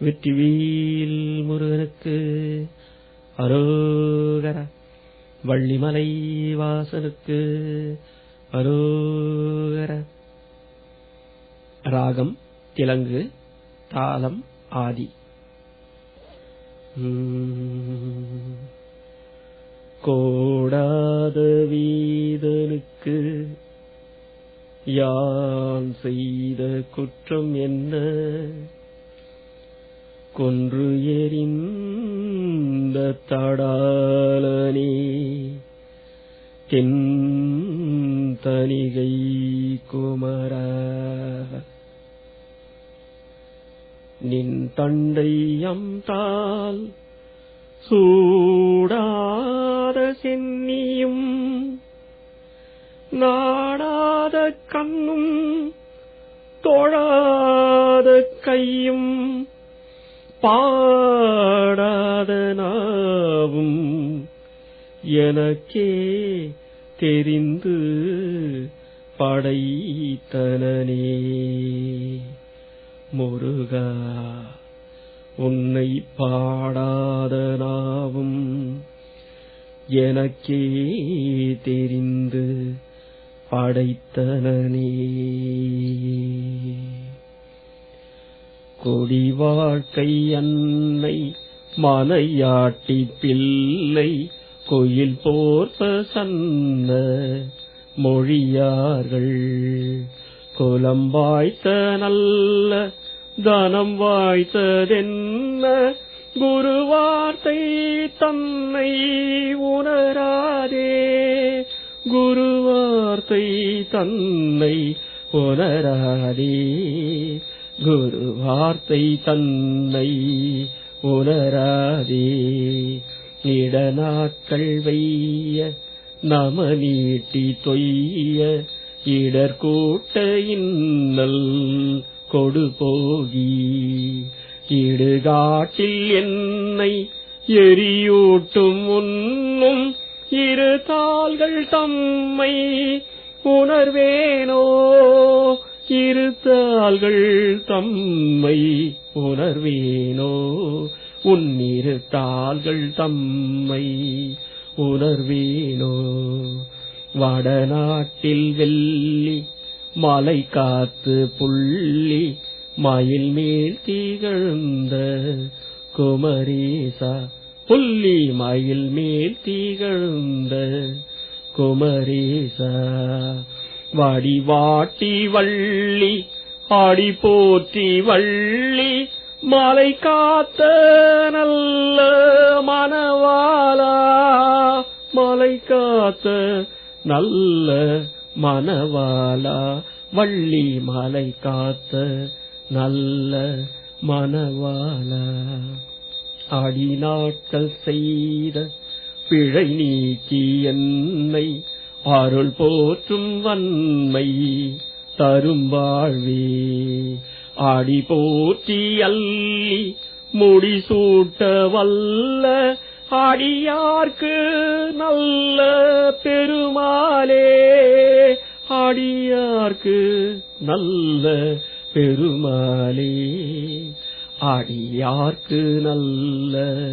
வெற்றிவேல் முருகனுக்கு அரோகர வள்ளிமலை வாசனுக்கு அரோகர ராகம் திலங்கு தாளம் ஆதி உம். கோடாத வீதனுக்கு யான் செய்த குற்றம் என்ன கொன்று எறிந்த தடாலனே தென் தனிகை கோம நின் தண்டையம் தால் சூடாத சென்னியும் நாடாத கண்ணும் தொழாத கையும் பாடாத நாவும் எனக்கே தெரிந்து படைத்தனனே. முருகா உன்னை பாடாத நாவும் எனக்கே தெரிந்து படைத்தனே கொடி வாழ்க்கை அன்னை மலையாட்டி பிள்ளை கோயில் போர்ப்ப சன்ன மொழியார்கள் குலம்பாய்த்த நல்ல தனம் வாய்த்ததென்ன? குரு வார்த்தை தன்னை உணராதே. குரு வார்த்தை தன்னை உணராதே. குரு வார்த்தை தன்னை உணராதே. இடநாட்கள் வைய நம நீட்டி தொய்ய இடர்கூட்ட இன்னல் கொடு போகி இடுகாட்டில் என்னை எரியூட்டும் உன்னும் இரு தாள்கள் தம்மை உணர்வேனோ? இரு தாள்கள் தம்மை உணர்வேனோ? உன் இரு தாள்கள் தம்மை உணர்வேனோ? வடநாட்டில் வெள்ளி மலை காத்து புள்ளி மயில் மேல் தீகழ்ந்த குமரீசா. புள்ளி மயில் மேல் தீகழ்ந்த குமரீசா. வாடி வாட்டி வள்ளி ஆடி போற்றி வள்ளி மலை காத்த நல்ல மனவாளா மலை காத்த நல்ல மனவாளா வள்ளி மாலை காத்த நல்ல மனவாளா. ஆடி நாட்கள் செய்த பிழை நீக்கி என்னை அருள் போற்றும் வன்மை தரும் வாழ்வே. ஆடி போற்றி அள்ளி முடிசூட்ட வல்ல அடியார்க்கு நல்ல பெருமாளே. அடியார்க்கு நல்ல பெருமாளே. அடியார்க்கு நல்ல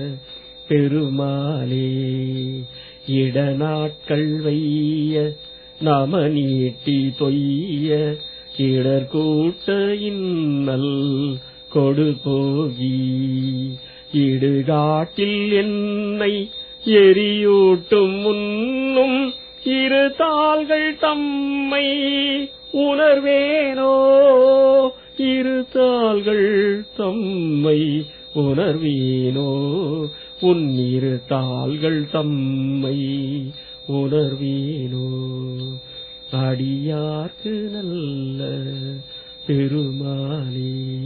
பெருமாளே. இடநாட்கள் வைய நம நீட்டி தொய்ய இடர் கூட்ட இன்னல் கொடு போகி இடுகாட்டில் என்னை எரியூட்டும் முன்னும் இரு தாள்கள் தம்மை உணர்வேனோ? இரு தாள்கள் தம்மை உணர்வேனோ? உன் இரு தாள்கள் தம்மை உணர்வேனோ? அடியார்க்கு நல்ல பெருமானே.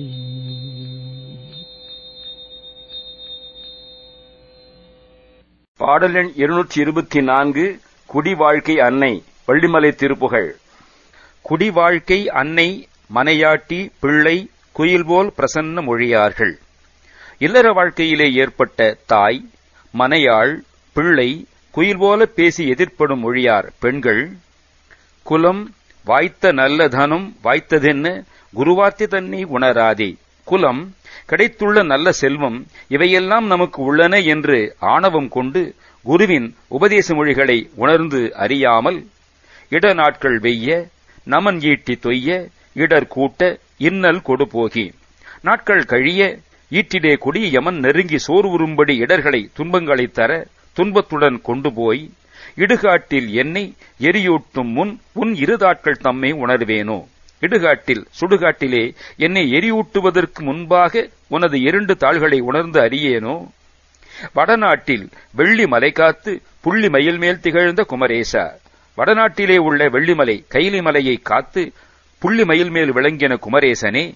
பாடல் எண் இருநூற்றி இருபத்தி நான்கு குடி வாழ்க்கை அன்னை வள்ளிமலை திருப்புகழ். குடி வாழ்க்கை அன்னை மனையாட்டி பிள்ளை குயில்போல் பிரசன்ன மொழியார்கள். இல்லற வாழ்க்கையிலே ஏற்பட்ட தாய் மனையாள் பிள்ளை குயில்போல பேசி எதிர்ப்படும் மொழியார் பெண்கள். குலம் வாய்த்த நல்ல தனம் வாய்த்ததென்ன குருவாத்தி தன்னை உணராதே. குலம் கிடைத்துள்ள நல்ல செல்வம் இவையெல்லாம் நமக்கு உள்ளன என்று ஆணவம் கொண்டு குருவின் உபதேச மொழிகளை உணர்ந்து அறியாமல் இட நாட்கள் வெய்ய நமன் ஈட்டி தொய்ய இடர் கூட்ட இன்னல் கொடு போகி. நாட்கள் கழிய ஈட்டிலே கொடிய யமன் நெருங்கி சோர்வுறும்படி இடர்களை துன்பங்களைத் தர துன்பத்துடன் கொண்டு போய் இடுகாட்டில் என்னை எரியூட்டும் முன் உன் இருதாட்கள் தம்மை உணர்வேனோ? இடுகாட்டில் சுடுகாட்டிலே என்னை எரியூட்டுவதற்கு முன்பாக உனது இரண்டு தாள்களை உணர்ந்து அறியேனோ? வடநாட்டில் வெள்ளி மலை காத்து புள்ளி மயில் மேல் திகழ்ந்த குமரேசா. வடநாட்டிலே உள்ள வெள்ளிமலை கைலி மலையை காத்து புள்ளி மயில் மேல் விளங்கின குமரேசனே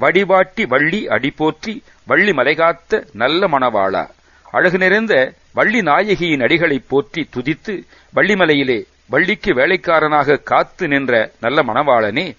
வடிவாட்டி வள்ளி அடிபோற்றி வள்ளி மலை காத்த நல்ல மணவாளா. அழகு நிறைந்த வள்ளி நாயகியின் அடிகளைப் போற்றி துதித்து வள்ளிமலையிலே வள்ளிக்கு வேலைக்காரனாக காத்து நின்ற நல்ல மணவாளனே.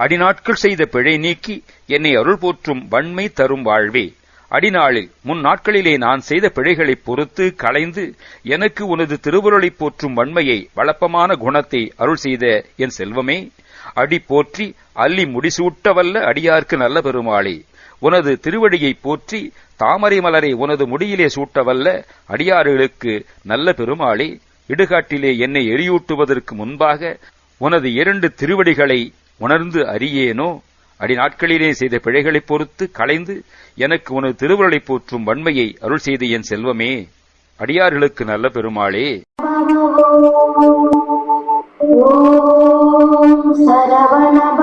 அடிநாட்கள் செய்த பிழை நீக்கி என்னை அருள் போற்றும் வன்மை தரும் வாழ்வே. அடிநாளில் முன் நாட்களிலே நான் செய்த பிழைகளைப் பொறுத்து களைந்து எனக்கு உனது திருவுருளைப் போற்றும் வன்மையை வளப்பமான குணத்தை அருள் செய்த என் செல்வமே. அடி போற்றி அல்லி முடிசூட்டவல்ல அடியார்க்கு நல்ல பெருமாளே. உனது திருவடியைப் போற்றி தாமரை மலரை உனது முடியிலே சூட்டவல்ல அடியார்களுக்கு நல்ல பெருமாளே. இடுகாட்டிலே என்னை எரியூட்டுவதற்கு முன்பாக உனது இரண்டு திருவடிகளை உணர்ந்து அறியேனோ? அடி நாட்களிலே செய்த பிழைகளைப் பொறுத்து களைந்து எனக்கு உனது திருவுருளைப் போற்றும் வன்மையை அருள் செய்த என் செல்வமே. அடியார்களுக்கு நல்ல பெருமாளே. ஓம் சரவண